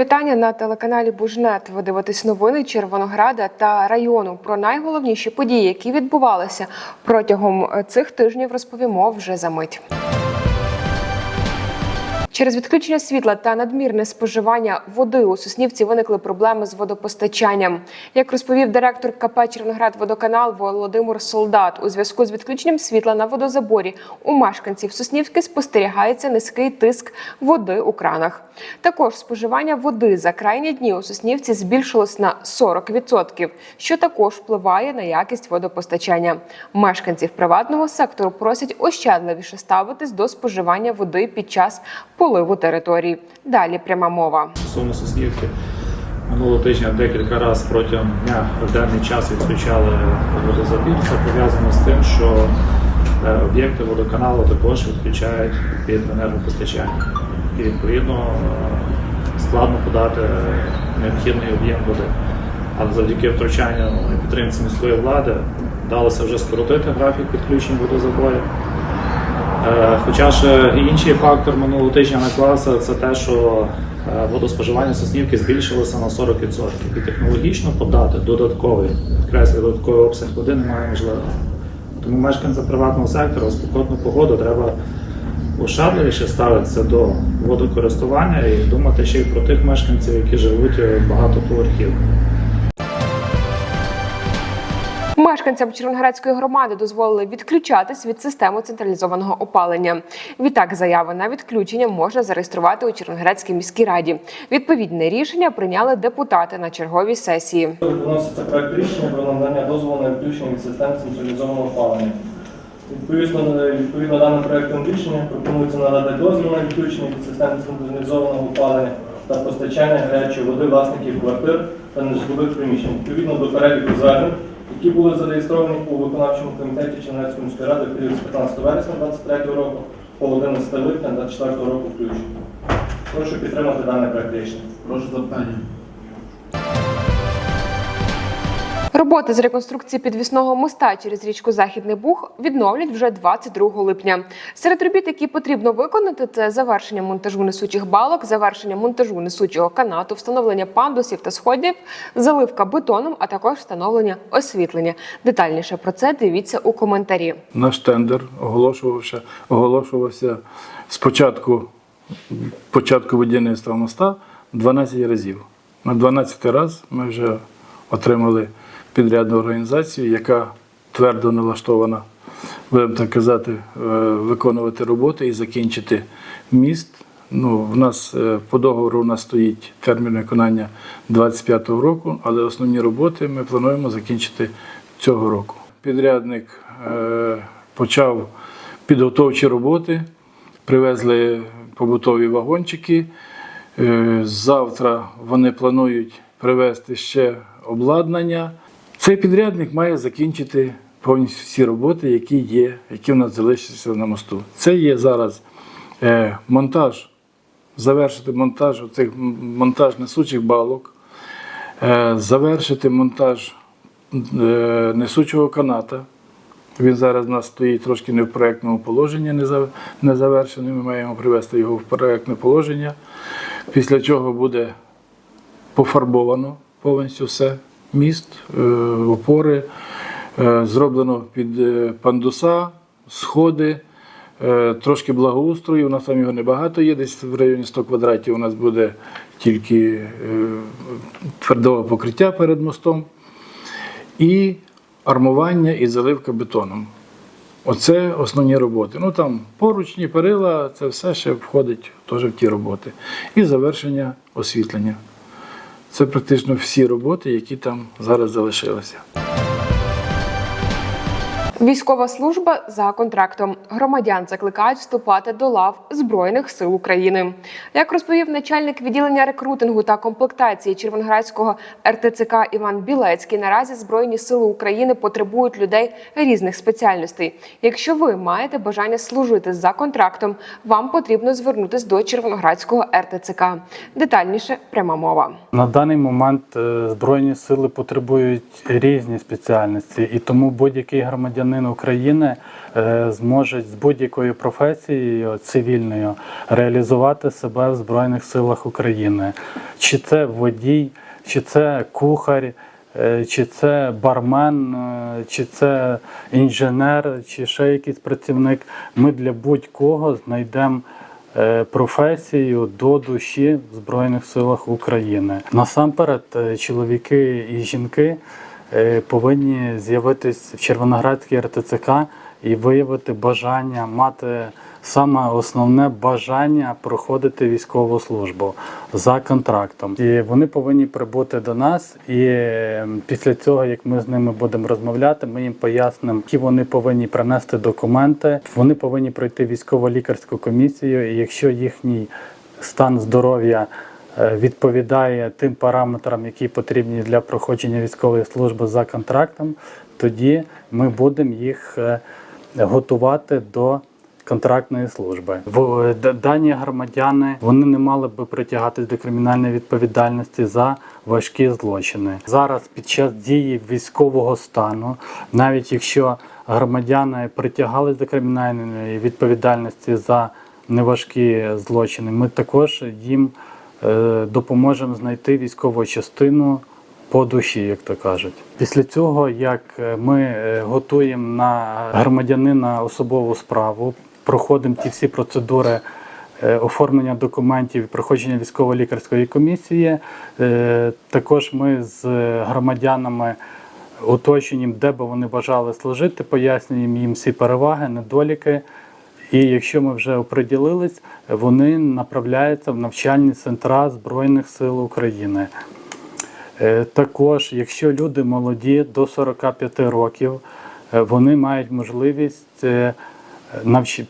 вітання на телеканалі Бужнет. Ви дивитесь новини Червонограда та району. Про найголовніші події, які відбувалися протягом е, цих тижнів, розповімо вже за мить. Через відключення світла та надмірне споживання води у Соснівці виникли проблеми з водопостачанням. Як розповів директор КП Червоноград-Водоканал Володимир Солдат, у зв'язку з відключенням світла на водозаборі у мешканців Соснівки спостерігається низький тиск води у кранах. Також споживання води за крайні дні у Соснівці збільшилось на 40%, що також впливає на якість водопостачання. Мешканців приватного сектору просять ощадливіше ставитись до споживання води під час поливу територій. Далі пряма мова. Стосовно Соснівки, минулого тижня декілька разів протягом дня в денний час відключали водозабір. Це пов'язано з тим, що е, об'єкти водоканалу також відключають від енергопостачання. І відповідно е, складно подати необхідний об'єм води. Але завдяки втручанню і підтримці міської влади вдалося вже скоротити графік підключень водозаборів. Е, Хоча ж інший фактор минулого тижня наклався, це те, що е, водоспоживання Соснівки збільшилося на 40%. І технологічно подати додатковий, підкреслюю, додатковий обсяг води немає можливості. Тому мешканцям приватного сектору у спекотну погоду треба ощадливіше ставитися до водокористування і думати ще й про тих мешканців, які живуть е, в багатоповерхівках. Мешканцям Червоноградської громади дозволили відключатись від системи централізованого опалення. Відтак, заяви на відключення можна зареєструвати у Червоноградській міській раді. Відповідне рішення прийняли депутати на черговій сесії. Виноситься проект рішення про надання дозволу на відключення від систем централізованого опалення. Відповідно, відповідно даним проектом рішення пропонується надати дозвіл на відключення від систем централізованого опалення та постачання гарячої води власників квартир та нежитлових приміщень відповідно до переліку звернень, які були зареєстровані у виконавчому комітеті Чернецької міської ради в період з 15 вересня 2023 року по 11 липня 2024 року включно. Прошу підтримати даний проект. Прошу запитання. Роботи з реконструкції підвісного моста через річку Західний Буг відновлять вже 22 липня. Серед робіт, які потрібно виконати, це завершення монтажу несучих балок, завершення монтажу несучого канату, встановлення пандусів та сходів, заливка бетоном, а також встановлення освітлення. Детальніше про це дивіться у коментарі. Наш тендер оголошувався, оголошувався спочатку початку будівництва моста 12 разів. На 12 раз ми вже отримали підрядну організацію, яка твердо налаштована, будемо так казати, е, виконувати роботи і закінчити міст. Ну, в нас е, по договору у нас стоїть термін виконання 25-го року, але основні роботи ми плануємо закінчити цього року. Підрядник е, почав підготовчі роботи, привезли побутові вагончики. Завтра вони планують привезти ще обладнання. Цей підрядник має закінчити повністю всі роботи, які є, які в нас залишилися на мосту. Це є зараз е, монтаж, завершити монтаж цих монтаж несучих балок, е, завершити монтаж е, несучого каната. Він зараз у нас стоїть трошки не в проєктному положенні, не завершений. Ми маємо привести його в проєктне положення. Після чого буде пофарбовано повністю все. Міст, е, опори, е, зроблено під е, пандуса, сходи, трошки благоустрою. У нас там його небагато є, десь в районі 100 квадратів у нас буде тільки твердове покриття перед мостом. І армування і заливка бетоном. Оце основні роботи. Ну там поручні, перила, це все ще входить теж в ті роботи. І завершення освітлення. Це практично всі роботи, які там зараз залишилися. Військова служба за контрактом. Громадян закликають вступати до лав Збройних сил України. Як розповів начальник відділення рекрутингу та комплектації Червоноградського РТЦК Іван Білецький, наразі Збройні сили України потребують людей різних спеціальностей. Якщо ви маєте бажання служити за контрактом, вам потрібно звернутись до Червоноградського РТЦК. Детальніше пряма мова. На даний момент е, Збройні сили потребують різні спеціальності, і тому будь-який громадянин громадянин України е, зможе з будь-якою професією цивільною реалізувати себе в Збройних силах України. Чи це водій, чи це кухар, е, чи це бармен, е, чи це інженер, чи ще якийсь працівник. Ми для будь-кого знайдемо професію до душі в Збройних силах України. Насамперед, чоловіки і жінки повинні з'явитись в Червоноградській РТЦК і виявити бажання мати саме основне бажання проходити військову службу за контрактом. І вони повинні прибути до нас. І е, після цього, як ми з ними будемо розмовляти, ми їм пояснимо, які вони повинні принести документи. Вони повинні пройти військово-лікарську комісію. І якщо їхній стан здоров'я е, відповідає тим параметрам, які потрібні для проходження військової служби за контрактом, тоді ми будемо їх е, готувати до контрактної служби. В е, дані громадяни вони не мали би притягатись до кримінальної відповідальності за важкі злочини. Зараз під час дії військового стану, навіть якщо громадяни притягались до кримінальної відповідальності за неважкі злочини, ми також їм е, допоможемо знайти військову частину по душі, як то кажуть. Після цього, як е, ми е, готуємо на громадянина особову справу, проходимо ті всі процедури е, оформлення документів, і проходження військово-лікарської комісії. е, Також ми з громадянами уточнюємо, де би вони бажали служити, пояснюємо їм всі переваги, недоліки. І якщо ми вже оприділились, вони направляються в навчальні центра Збройних сил України. Е, Також, якщо люди молоді до 45 років, е, вони мають можливість е,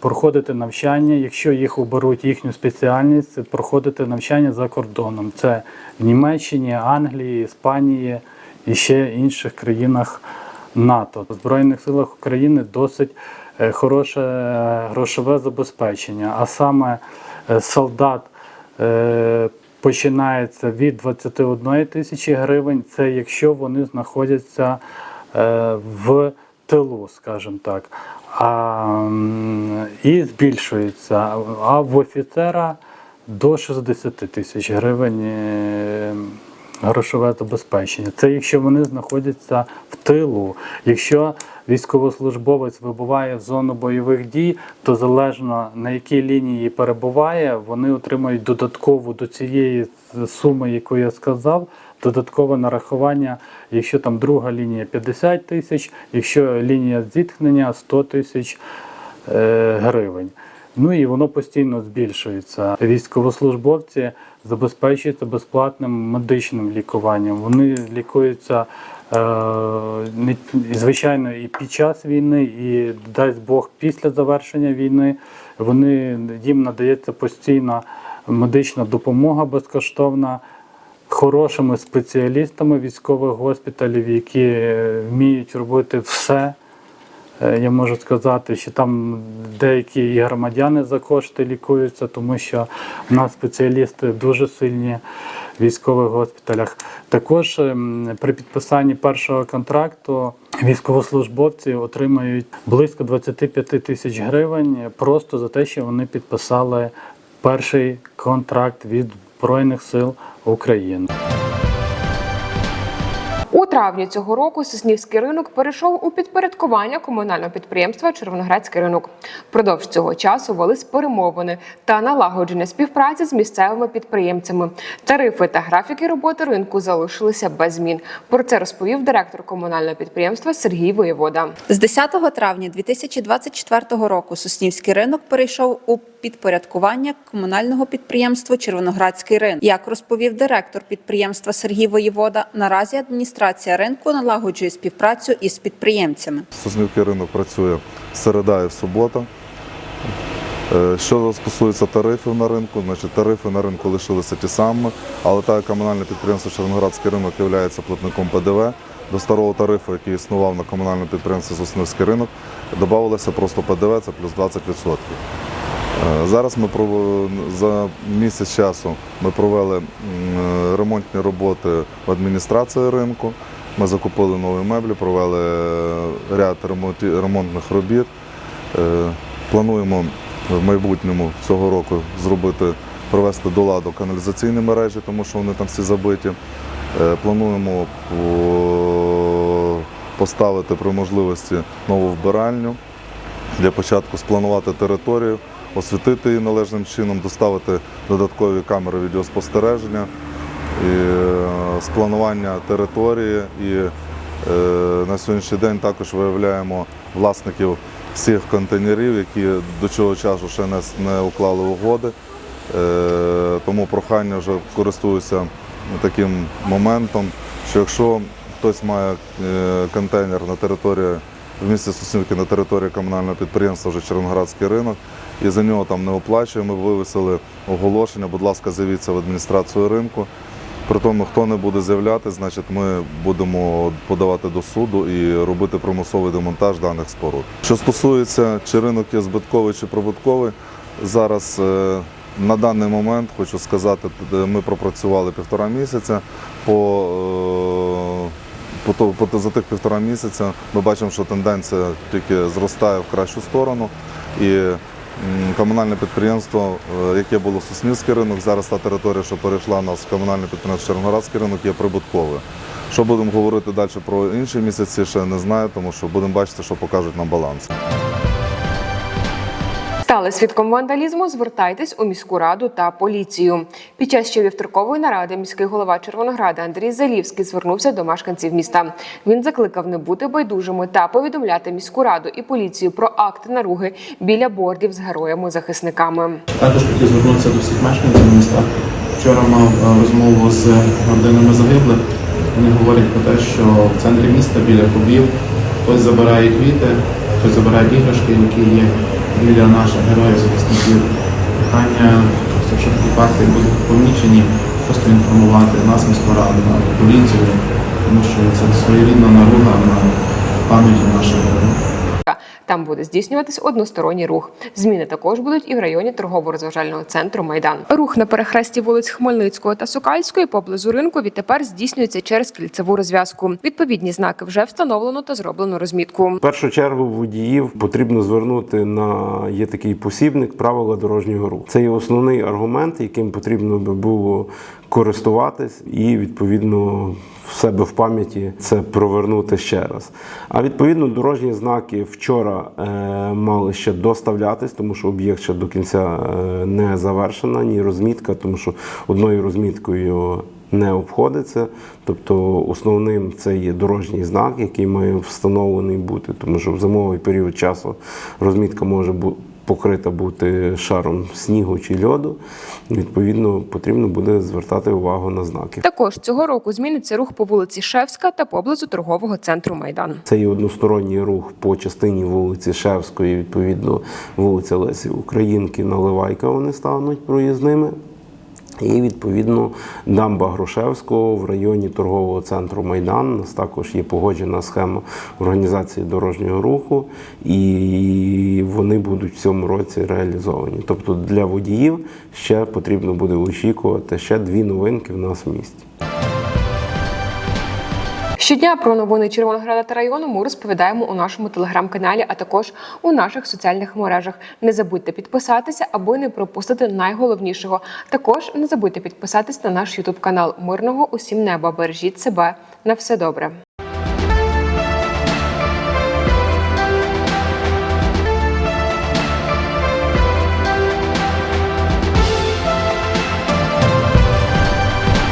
проходити навчання, якщо їх оберуть їхню спеціальність, проходити навчання за кордоном. Це в Німеччині, Англії, Іспанії і ще інших країнах НАТО. В Збройних силах України досить хороше е, грошове забезпечення, а саме е, солдат. е, починається від 21 тисячі гривень. Це якщо вони знаходяться е, в тилу, скажімо так. А, і збільшується. А в офіцера до 60 тисяч гривень е, грошове забезпечення. Це якщо вони знаходяться в тилу. Якщо військовослужбовець вибуває в зону бойових дій, то залежно на якій лінії перебуває, вони отримають додаткову до цієї суми, яку я сказав, додаткове нарахування, якщо там друга лінія 50 тисяч, якщо лінія зіткнення 100 тисяч е, гривень. Ну і воно постійно збільшується. Військовослужбовці забезпечуються безплатним медичним лікуванням. Вони лікуються е, звичайно і під час війни, і дасть Бог після завершення війни. Вони їм надається постійна медична допомога безкоштовна. Хорошими спеціалістами військових госпіталів, які вміють робити все. Е, Я можу сказати, що там деякі і громадяни за кошти лікуються, тому що в нас спеціалісти дуже сильні в військових госпіталях. Також ем, при підписанні першого контракту військовослужбовці отримають близько 25 тисяч гривень просто за те, що вони підписали перший контракт від Збройних сил України. У травні цього року Соснівський ринок перейшов у підпорядкування комунального підприємства Червоноградський ринок. Впродовж цього часу велись перемовини та налагодження співпраці з місцевими підприємцями. Тарифи та графіки роботи ринку залишилися без змін. Про це розповів директор комунального підприємства Сергій Воєвода. З 10 травня 2024 року Соснівський ринок перейшов у підпорядкування комунального підприємства Червоноградський ринок. Як розповів директор підприємства Сергій Воєвода, наразі адміністрація ринку налагоджує співпрацю із підприємцями. Соснівський ринок працює середа і субота. Е, Що стосується тарифів на ринку, значить тарифи на ринку лишилися ті самі, але так як комунальне підприємство Червоноградський ринок є платником ПДВ, до старого тарифу, який існував на комунальному підприємстві Соснівський ринок, додавалося просто ПДВ, це плюс 20%. Е, Зараз ми за місяць часу ми провели ремонтні роботи в адміністрації ринку. Ми закупили нові меблі, провели ряд ремонтних робіт. Е, Плануємо в майбутньому цього року зробити, провести до ладу каналізаційні мережі, тому що вони там всі забиті. Е, Плануємо поставити при можливості нову вбиральню. Для початку спланувати територію, освітити її належним чином, доставити додаткові камери відеоспостереження, і, е, спланування території. І е, на сьогоднішній день також виявляємо власників всіх контейнерів, які до цього часу ще не, уклали угоди. Е, тому прохання вже користуюся таким моментом, що якщо хтось має контейнер на території в місті Соснівки на території комунального підприємства вже Червоноградський ринок, і за нього там не оплачуємо, ми вивесили оголошення, будь ласка, з'явіться в адміністрацію ринку. При тому, хто не буде з'являти, значить ми будемо подавати до суду і робити примусовий демонтаж даних споруд. Що стосується чи ринок є збитковий чи прибутковий, зараз е, на даний момент хочу сказати, е, ми пропрацювали півтора місяця. По, е, по, по, за тих півтора місяця ми бачимо, що тенденція тільки зростає в кращу сторону. І комунальне підприємство, е, яке було Соснівський ринок, зараз та територія, що перейшла у нас в комунальне підприємство Червоноградський ринок, є прибутковою. Що будемо говорити далі про інші місяці, ще не знаю, тому що будемо бачити, що покажуть нам баланс. Стали свідком вандалізму, звертайтесь у міську раду та поліцію. Під час ще вівторкової наради міський голова Червонограда Андрій Залівський звернувся до мешканців міста. Він закликав не бути байдужими та повідомляти міську раду і поліцію про акти наруги біля бордів з героями-захисниками. Також хотів звернутися до всіх мешканців міста. Вчора мав е, розмову з родинами загиблих. Вони говорять про те, що в центрі міста біля кубів хтось забирає квіти, хтось забирає іграшки, які є біля наших героїв захисників. Питання, якщо такі факти будуть помічені, просто інформувати нас, міську раду, поліцію, тому що це своєрідна наруга на пам'яті наших героїв. Там буде здійснюватись односторонній рух. Зміни також будуть і в районі торгово-розважального центру Майдан. Рух на перехресті вулиць Хмельницького та Сокальської поблизу ринку відтепер здійснюється через кільцеву розв'язку. Відповідні знаки вже встановлено та зроблено розмітку. В першу чергу водіїв потрібно звернути на є такий посібник правила дорожнього руху. Це є основний аргумент, яким потрібно би було користуватись, і відповідно в себе в пам'яті це провернути ще раз. А відповідно дорожні знаки вчора е, мали ще доставлятись, тому що об'єкт ще до кінця е, не завершена, ні розмітка, тому що одною розміткою не обходиться. Тобто основним це є дорожній знак, який має встановлений бути, тому що в зимовий період часу розмітка може. Покрита бути шаром снігу чи льоду, відповідно, потрібно буде звертати увагу на знаки. Також цього року зміниться рух по вулиці Шевська та поблизу торгового центру Майдан. Це є односторонній рух по частині вулиці Шевської, відповідно, вулиця Лесі Українки, Наливайка вони стануть проїзними. І відповідно дамба Грушевського в районі торгового центру Майдан. У нас також є погоджена схема організації дорожнього руху, і вони будуть в цьому році реалізовані. Тобто для водіїв ще потрібно буде очікувати ще дві новинки в нас в місті. Щодня про новини Червонограда та району ми розповідаємо у нашому телеграм-каналі, а також у наших соціальних мережах. Не забудьте підписатися, аби не пропустити найголовнішого. Також не забудьте підписатись на наш ютуб канал Мирного усім неба. Бережіть себе на все добре.